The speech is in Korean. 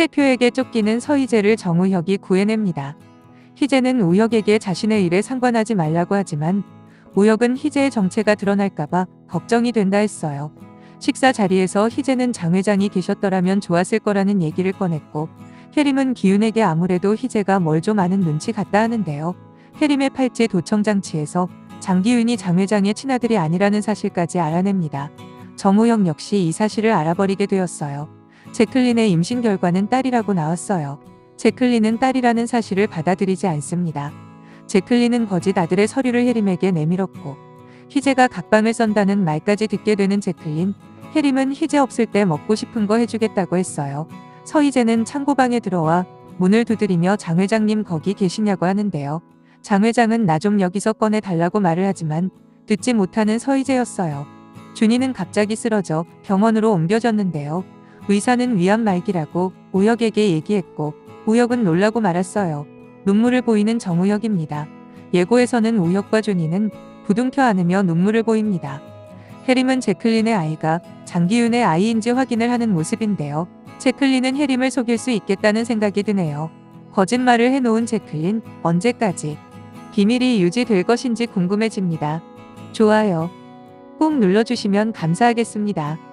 대표에게 쫓기는 서희재를 정우혁이 구해냅니다. 희재는 우혁에게 자신의 일에 상관하지 말라고 하지만 우혁은 희재의 정체가 드러날까봐 걱정이 된다 했어요. 식사 자리에서 희재는 장 회장이 계셨더라면 좋았을 거라는 얘기를 꺼냈고 혜림은 기윤에게 아무래도 희재가 뭘 좀 아는 눈치 같다 하는데요. 혜림의 팔찌 도청장치에서 장기윤이 장 회장의 친아들이 아니라는 사실까지 알아냅니다. 정우영 역시 이 사실을 알아버리게 되었어요. 제클린의 임신 결과는 딸이라고 나왔어요. 제클린은 딸이라는 사실을 받아들이지 않습니다. 제클린은 거짓 아들의 서류를 혜림에게 내밀었고 희재가 각방을 썬다는 말까지 듣게 되는 제클린 혜림은 희재 없을 때 먹고 싶은 거 해주겠다고 했어요. 서희재는 창고방에 들어와 문을 두드리며 장 회장님 거기 계시냐고 하는데요. 장 회장은 나 좀 여기서 꺼내 달라고 말을 하지만 듣지 못하는 서희재였어요. 준이는 갑자기 쓰러져 병원으로 옮겨졌는데요. 의사는 위암 말기라고 우혁에게 얘기했고 우혁은 놀라고 말았어요. 눈물을 보이는 정우혁입니다. 예고에서는 우혁과 준이는 부둥켜 안으며 눈물을 보입니다. 혜림은 제클린의 아이가 장기윤의 아이인지 확인을 하는 모습인데요. 제클린은 혜림을 속일 수 있겠다는 생각이 드네요. 거짓말을 해놓은 제클린 언제까지 비밀이 유지될 것인지 궁금해집니다. 좋아요 꾹 눌러주시면 감사하겠습니다.